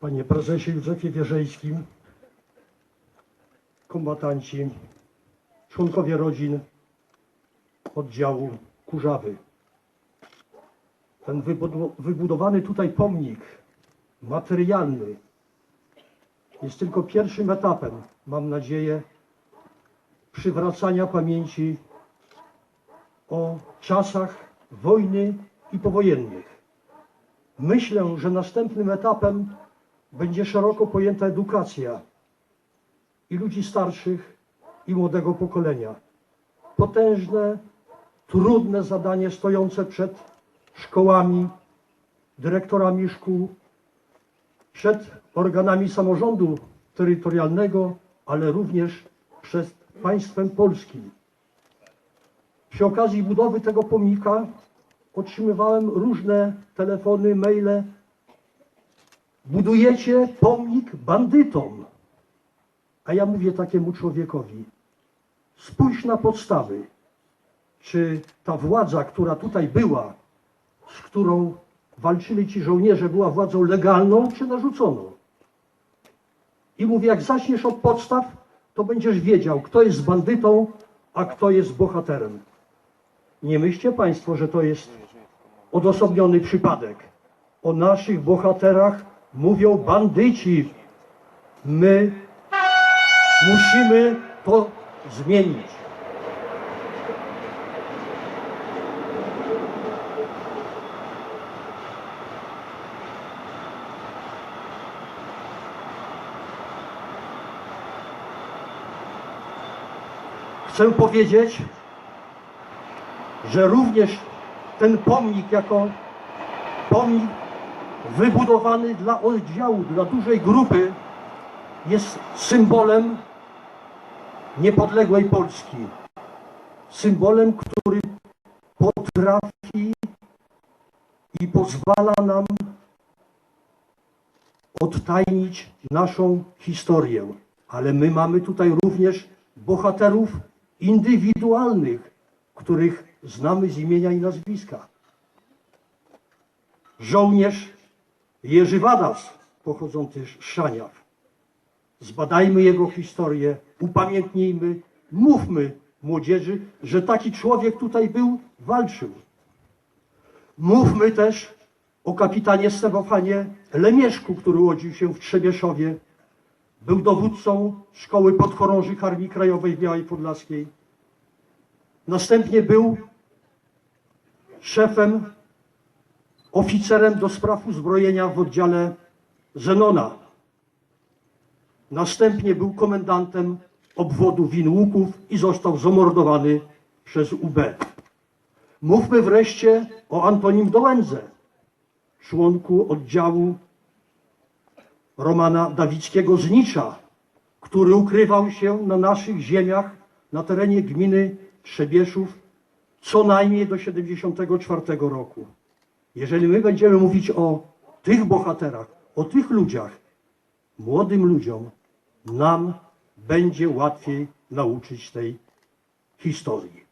Panie prezesie Józefie Wierzejskim, kombatanci, członkowie rodzin oddziału Kurzawy. Ten wybudowany tutaj pomnik materialny jest tylko pierwszym etapem, mam nadzieję, przywracania pamięci o czasach wojny i powojennych. Myślę, że następnym etapem będzie szeroko pojęta edukacja i ludzi starszych, i młodego pokolenia. Potężne, trudne zadanie stojące przed szkołami, dyrektorami szkół, przed organami samorządu terytorialnego, ale również przed państwem polskim. Przy okazji budowy tego pomnika otrzymywałem różne telefony, maile. Budujecie pomnik bandytom. A ja mówię takiemu człowiekowi, spójrz na podstawy. Czy ta władza, która tutaj była, z którą walczyli ci żołnierze, była władzą legalną czy narzuconą? I mówię, jak zaczniesz od podstaw, to będziesz wiedział, kto jest bandytą, a kto jest bohaterem. Nie myślcie Państwo, że to jest odosobniony przypadek. O naszych bohaterach mówią bandyci. My musimy to zmienić. Chcę powiedzieć, że również ten pomnik jako pomnik wybudowany dla oddziału, dla dużej grupy jest symbolem niepodległej Polski. Symbolem, który potrafi i pozwala nam odtajnić naszą historię. Ale my mamy tutaj również bohaterów indywidualnych, których znamy z imienia i nazwiska. Żołnierz Jerzy Wadas, pochodzący z Szaniaw. Zbadajmy jego historię, upamiętnijmy, mówmy młodzieży, że taki człowiek tutaj był, walczył. Mówmy też o kapitanie Stefanie Lemieszku, który urodził się w Trzebieszowie. Był dowódcą Szkoły Podchorążych Armii Krajowej w Białej Podlaskiej. Następnie był szefem, oficerem do spraw uzbrojenia w oddziale Zenona. Następnie był komendantem obwodu Winłuków i został zamordowany przez UB. Mówmy wreszcie o Antonim Dołędze, członku oddziału Romana Dawickiego z Nicza, który ukrywał się na naszych ziemiach na terenie gminy Trzebieszów co najmniej do 74 roku. Jeżeli my będziemy mówić o tych bohaterach, o tych ludziach, młodym ludziom, nam będzie łatwiej nauczyć tej historii.